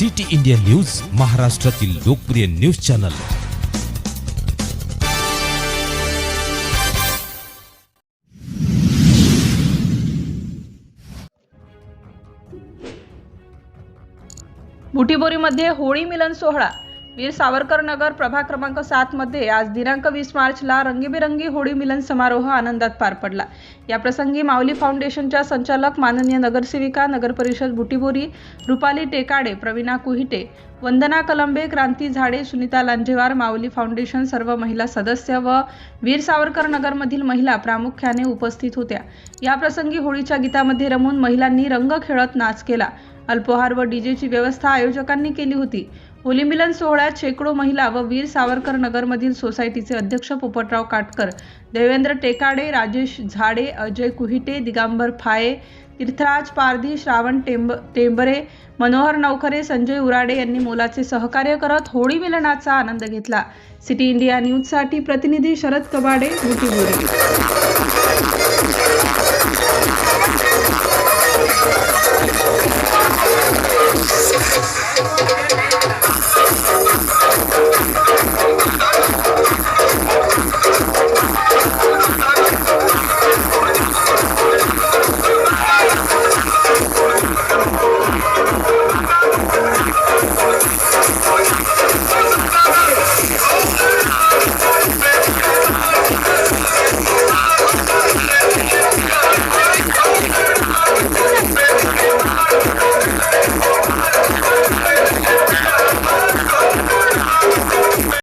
City India news महाराष्ट्रातील लोकप्रिय news channel. बुटीबोरीमध्ये होळी मिलन सोहळा. वीर सावरकर नगर प्रभाग क्रमांक सात मध्ये आज दिनांक वीस मार्चला रंगीबेरंगी होळी मिलन समारोह आनंदात पार पडला. या प्रसंगी माऊली फाउंडेशनच्या संचालक माननीय नगरसेविका नगरपरिषद बुटीबोरी रुपाली टेकाडे प्रवीणा कुहिटे वंदना कलंबे क्रांती झाडे सुनीता लांजेवार माऊली फाउंडेशन सर्व महिला सदस्य व वीर सावरकर नगरमधील महिला प्रामुख्याने उपस्थित होत्या. या प्रसंगी होळीच्या गीतामध्ये रमून महिलांनी रंग खेळत नाच केला. अल्पोहार व डीजेची व्यवस्था आयोजकांनी केली होती. होली मिलन सोहळ्यात शेकडो महिला व वीर सावरकर नगरमधील सोसायटीचे अध्यक्ष पोपटराव काटकर देवेंद्र टेकाडे राजेश झाडे अजय कुहिटे दिगांबर फाये तीर्थराज पारधी श्रावण टेंब टेंबरे मनोहर नवखरे संजय उराडे यांनी मोलाचे सहकार्य करत होळी मिलनाचा आनंद घेतला. सिटी इंडिया न्यूजसाठी प्रतिनिधी शरद कबाडे बुटीबोरी